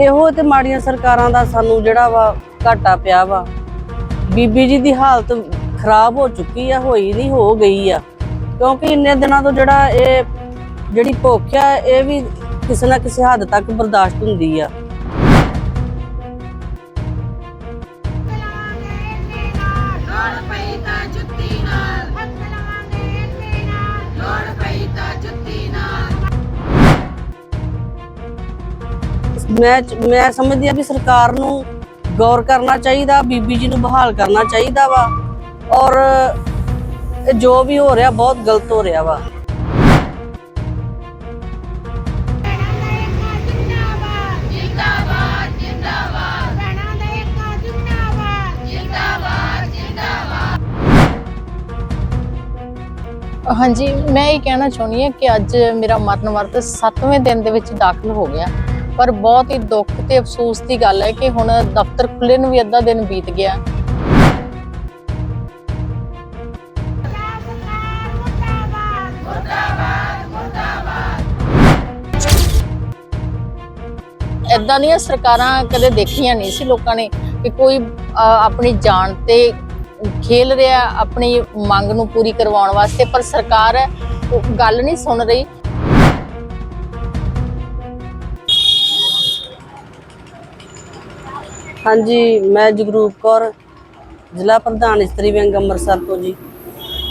ਇਹੋ ਤੇ ਮਾੜੀਆਂ ਸਰਕਾਰਾਂ ਦਾ ਸਾਨੂੰ ਜਿਹੜਾ ਵਾ ਘਾਟਾ ਪਿਆ ਵਾ। ਬੀਬੀ ਜੀ ਦੀ ਹਾਲਤ ਖਰਾਬ ਹੋ ਚੁੱਕੀ ਆ, ਹੋਈ ਨਹੀਂ, ਹੋ ਗਈ ਆ। ਕਿਉਂਕਿ ਇੰਨੇ ਦਿਨਾਂ ਤੋਂ ਜਿਹੜਾ ਇਹ ਜਿਹੜੀ ਭੁੱਖ ਆ, ਇਹ ਵੀ ਕਿਸੇ ਨਾ ਕਿਸੇ ਹੱਦ ਤੱਕ ਬਰਦਾਸ਼ਤ ਹੁੰਦੀ ਆ। ਲੋੜ ਮੈਂ ਮੈਂ ਸਮਝਦੀ ਆ ਵੀ ਸਰਕਾਰ ਨੂੰ ਗੌਰ ਕਰਨਾ ਚਾਹੀਦਾ, ਬੀਬੀ ਜੀ ਨੂੰ ਬਹਾਲ ਕਰਨਾ ਚਾਹੀਦਾ ਵਾ। ਔਰ ਜੋ ਵੀ ਹੋ ਰਿਹਾ ਬਹੁਤ ਗਲਤ ਹੋ ਰਿਹਾ ਵਾ। ਹਾਂਜੀ, ਮੈਂ ਇਹ ਕਹਿਣਾ ਚਾਹੁੰਦੀ ਹਾਂ ਕਿ ਅੱਜ ਮੇਰਾ ਮਰਨ ਵਰਤ 7ਵੇਂ ਦਿਨ ਦੇ ਵਿੱਚ ਦਾਖਲ ਹੋ ਗਿਆ। ਪਰ ਬਹੁਤ ਹੀ ਦੁੱਖ ਤੇ ਅਫਸੋਸ ਦੀ ਗੱਲ ਹੈ ਕਿ ਹੁਣ ਦਫ਼ਤਰ ਖੁੱਲੇ ਨੂੰ ਵੀ ਅੱਧਾ ਦਿਨ ਬੀਤ ਗਿਆ। ਮੁਰਦਾਬਾਦ ਇਦਾਂ ਦੀਆਂ ਸਰਕਾਰਾਂ ਕਦੇ ਦੇਖੀਆਂ ਨਹੀਂ ਸੀ ਲੋਕਾਂ ਨੇ ਕਿ ਕੋਈ ਅ, ਆਪਣੀ ਜਾਨ ਤੇ ਖੇਲ ਰਿਹਾ ਆਪਣੀ ਮੰਗ ਨੂੰ ਪੂਰੀ ਕਰਵਾਉਣ ਵਾਸਤੇ ਪਰ ਸਰਕਾਰ ਗੱਲ ਨਹੀਂ ਸੁਣ ਰਹੀ। ਹਾਂਜੀ ਮੈਂ ਜਗਰੂਪ ਕੌਰ ਜ਼ਿਲ੍ਹਾ ਪ੍ਰਧਾਨ ਇਸਤਰੀ ਵਿੰਗ ਅੰਮ੍ਰਿਤਸਰ ਤੋਂ ਜੀ।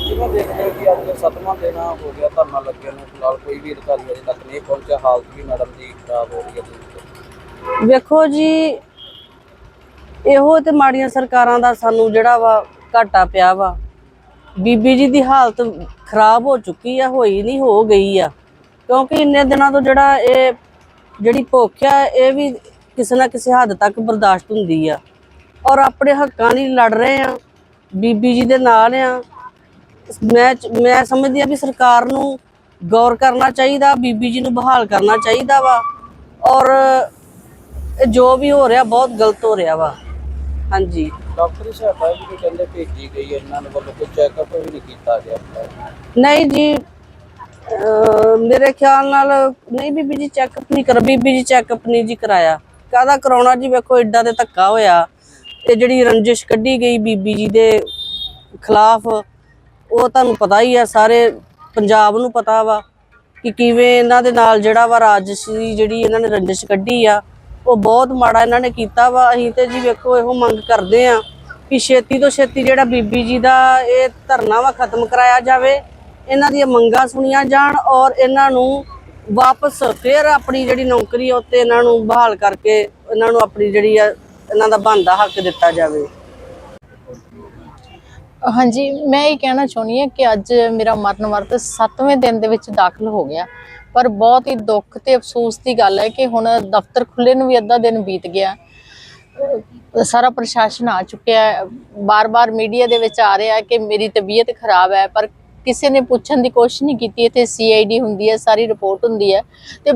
ਜਿਵੇਂ ਦੇਖਦੇ ਹੋ ਕਿ ਅੱਜ ਸੱਤਵਾਂ ਦਿਨ ਹੋ ਗਿਆ ਧਰਨਾ ਲੱਗਿਆ ਨੂੰ ਫਿਲਹਾਲ ਕੋਈ ਵੀ ਅਧਿਕਾਰੀ ਅਜੇ ਤੱਕ ਨਹੀਂ ਪਹੁੰਚਿਆ। ਹਾਲਤ ਵੀ ਮੈਡਮ ਦੀ ਖਰਾਬ ਹੋ ਰਹੀ ਹੈ ਜੀ ਵੇਖੋ ਜੀ ਇਹੋ ਤੇ ਮਾੜੀਆਂ ਸਰਕਾਰਾਂ ਦਾ ਸਾਨੂੰ ਜਿਹੜਾ ਵਾ ਘਾਟਾ ਪਿਆ ਵਾ। ਬੀਬੀ ਜੀ ਦੀ ਹਾਲਤ ਖਰਾਬ ਹੋ ਚੁੱਕੀ ਆ ਹੋਈ ਨਹੀਂ ਹੋ ਗਈ ਆ। ਕਿਉਂਕਿ ਇੰਨੇ ਦਿਨਾਂ ਤੋਂ ਜਿਹੜਾ ਇਹ ਜਿਹੜੀ ਭੁੱਖ ਆ ਇਹ ਵੀ ਕਿਸੇ ਨਾ ਕਿਸੇ ਹੱਦ ਤੱਕ ਬਰਦਾਸ਼ਤ ਹੁੰਦੀ ਆ। ਔਰ ਆਪਣੇ ਹੱਕਾਂ ਲਈ ਲੜ ਰਹੇ ਆ। ਬੀਬੀ ਜੀ ਦੇ ਨਾਲ ਆ। ਮੈਂ ਮੈਂ ਸਮਝਦੀ ਆ ਵੀ ਸਰਕਾਰ ਨੂੰ ਗੌਰ ਕਰਨਾ ਚਾਹੀਦਾ ਬੀਬੀ ਜੀ ਨੂੰ ਬਹਾਲ ਕਰਨਾ ਚਾਹੀਦਾ ਵਾ। ਔਰ ਜੋ ਵੀ ਹੋ ਰਿਹਾ ਬਹੁਤ ਗਲਤ ਹੋ ਰਿਹਾ ਵਾ। ਹਾਂਜੀ। ਡਾਕਟਰੀ ਵੀ ਕੋਈ ਕਹਿੰਦੇ ਭੇਜੀ ਗਈ ਇਹਨਾਂ ਦੇ ਵੱਲੋਂ ਕੋਈ ਚੈੱਕਅਪ ਵੀ ਨਹੀਂ ਕੀਤਾ ਗਿਆ। ਨਹੀਂ ਜੀ ਮੇਰੇ ਖਿਆਲ ਨਾਲ ਨਹੀਂ ਬੀਬੀ ਜੀ ਚੈੱਕਅਪ ਨਹੀਂ ਕਰ ਬੀਬੀ ਜੀ ਚੈੱਕਅਪ ਨਹੀਂ ਜੀ ਕਰਾਇਆ। ਕਾਹਦਾ ਕਰਾਉਣਾ ਜੀ? ਵੇਖੋ, ਏਡਾ ਤੇ ਧੱਕਾ ਹੋਇਆ। ਤੇ ਜਿਹੜੀ ਰੰਜਿਸ਼ ਕੱਢੀ ਗਈ ਬੀਬੀ ਜੀ ਦੇ ਖਿਲਾਫ, ਉਹ ਤੁਹਾਨੂੰ ਪਤਾ ਹੀ ਆ, ਸਾਰੇ ਪੰਜਾਬ ਨੂੰ ਪਤਾ ਵਾ ਕਿ ਕਿਵੇਂ ਇਹਨਾਂ ਦੇ ਨਾਲ ਜਿਹੜਾ ਵਾ ਰਾਜਸੀ ਜਿਹੜੀ ਇਹਨਾਂ ਨੇ ਰੰਜਿਸ਼ ਕੱਢੀ ਆ, ਉਹ ਬਹੁਤ ਮਾੜਾ ਇਹਨਾਂ ਨੇ ਕੀਤਾ ਵਾ। ਅਸੀਂ ਤੇ ਜੀ ਵੇਖੋ, ਇਹੋ ਮੰਗ ਕਰਦੇ ਆ ਕਿ ਛੇਤੀ ਤੋਂ ਛੇਤੀ ਜਿਹੜਾ ਬੀਬੀ ਜੀ ਦਾ ਇਹ ਧਰਨਾ ਵਾ ਖਤਮ ਕਰਾਇਆ ਜਾਵੇ, ਇਹਨਾਂ ਦੀਆਂ ਮੰਗਾਂ ਸੁਣੀਆਂ ਜਾਣ ਔਰ ਇਹਨਾਂ ਨੂੰ ਵਾਪਸ ਫਿਰ ਆਪਣੀ ਜਿਹੜੀ ਨੌਕਰੀ ਆ, ਉੱਤੇ ਇਹਨਾਂ ਨੂੰ ਬਹਾਲ ਕਰਕੇ ਇਹਨਾਂ ਨੂੰ ਆਪਣੀ ਜਿਹੜੀ ਆ, ਇਹਨਾਂ ਦਾ ਬਣਦਾ ਹੱਕ ਦਿੱਤਾ ਜਾਵੇ। ਹਾਂਜੀ, ਮੈਂ ਇਹ ਕਹਿਣਾ ਚਾਹੁੰਦੀ ਹਾਂ ਕਿ ਅੱਜ ਮੇਰਾ ਮਰਨ ਵਰਤ 7ਵੇਂ ਦਿਨ ਦੇ ਵਿੱਚ ਦਾਖਲ ਹੋ ਗਿਆ। ਪਰ ਬਹੁਤ ਹੀ ਦੁੱਖ ਤੇ ਅਫਸੋਸ ਦੀ ਗੱਲ ਹੈ ਕਿ ਹੁਣ ਦਫ਼ਤਰ ਖੁੱਲੇ ਨੂੰ ਵੀ ਅੱਧਾ ਦਿਨ ਬੀਤ ਗਿਆ। ਸਾਰਾ ਪ੍ਰਸ਼ਾਸਨ ਆ ਚੁੱਕਿਆ ਹੈ। ਬਾਰ-ਬਾਰ ਮੀਡੀਆ ਦੇ ਵਿੱਚ ਆ ਰਿਹਾ ਕਿ ਮੇਰੀ ਤਬੀਅਤ ਖਰਾਬ ਹੈ, ਪਰ ਕਿਸੇ ਨੇ ਪੁੱਛਣ ਦੀ ਕੋਸ਼ਿਸ਼ ਨਹੀਂ ਕੀਤੀ, ਇੱਥੇ ਸੀਆਈਡੀ ਹੁੰਦੀ ਹੈ, ਸਾਰੀ ਰਿਪੋਰਟ ਹੁੰਦੀ ਹੈ। ਤੇ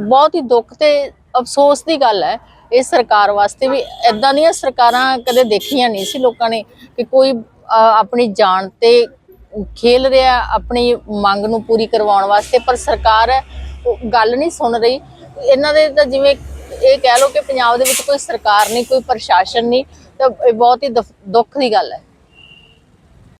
ਬਹੁਤ ਹੀ ਦੁੱਖ ਤੇ ਅਫਸੋਸ ਦੀ ਗੱਲ ਹੈ, ਇਹ ਸਰਕਾਰ ਵਾਸਤੇ ਵੀ ਇਦਾਂ ਦੀਆਂ ਸਰਕਾਰਾਂ ਕਦੇ ਦੇਖੀਆਂ ਨਹੀਂ ਸੀ ਲੋਕਾਂ ਨੇ ਕਿ ਕੋਈ ਆਪਣੀ ਜਾਨ ਤੇ ਖੇਲ ਰਿਹਾ, ਆਪਣੀ ਮੰਗ ਨੂੰ ਪੂਰੀ ਕਰਵਾਉਣ ਵਾਸਤੇ, ਪਰ ਸਰਕਾਰ ਗੱਲ ਨਹੀਂ ਸੁਣ ਰਹੀ। ਇਹਨਾਂ ਦੇ ਤਾਂ ਜਿਵੇਂ ਇਹ ਕਹਿ ਲਓ ਕਿ ਪੰਜਾਬ ਦੇ ਵਿੱਚ ਕੋਈ ਸਰਕਾਰ ਨਹੀਂ, ਕੋਈ ਪ੍ਰਸ਼ਾਸਨ ਨਹੀਂ, ਤਾਂ ਇਹ ਬਹੁਤ ਹੀ ਦਫ- ਦੁੱਖ ਦੀ ਗੱਲ ਹੈ।